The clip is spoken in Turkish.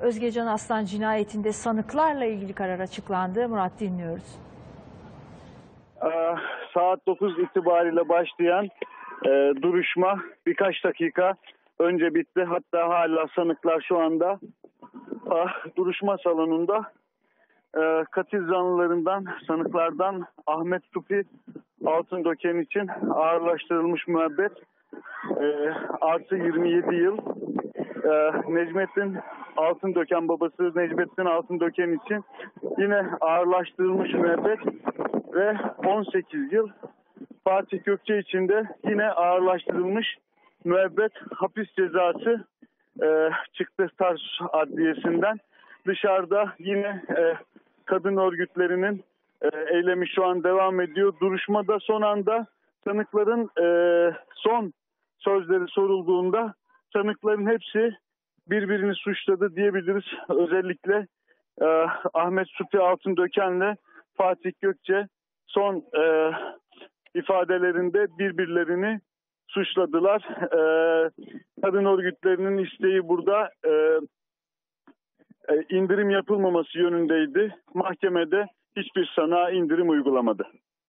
Özgecan Aslan cinayetinde sanıklarla ilgili karar açıklandı. Murat dinliyoruz. Ee, saat 9 itibariyle başlayan e, duruşma birkaç dakika önce bitti. Hatta hala sanıklar şu anda ah, duruşma salonunda e, katil zanlılarından, sanıklardan Ahmet Supi Altındöken için ağırlaştırılmış müebbet e, artı 27 yıl e, Necmettin Altındöken babası Necmettin Altındöken için yine ağırlaştırılmış müebbet ve 18 yıl Fatih Gökçe için de yine ağırlaştırılmış müebbet hapis cezası e, çıktı Tarsus Adliyesi'nden. Dışarıda yine e, kadın örgütlerinin e, eylemi şu an devam ediyor. Duruşmada son anda sanıkların e, son sözleri sorulduğunda sanıkların hepsi birbirini suçladı diyebiliriz. Özellikle e, Ahmet Supi Altındöken'le Fatih Gökçe son e, ifadelerinde birbirlerini suçladılar. E, kadın örgütlerinin isteği burada e, e, indirim yapılmaması yönündeydi. Mahkemede hiçbir sana indirim uygulamadı.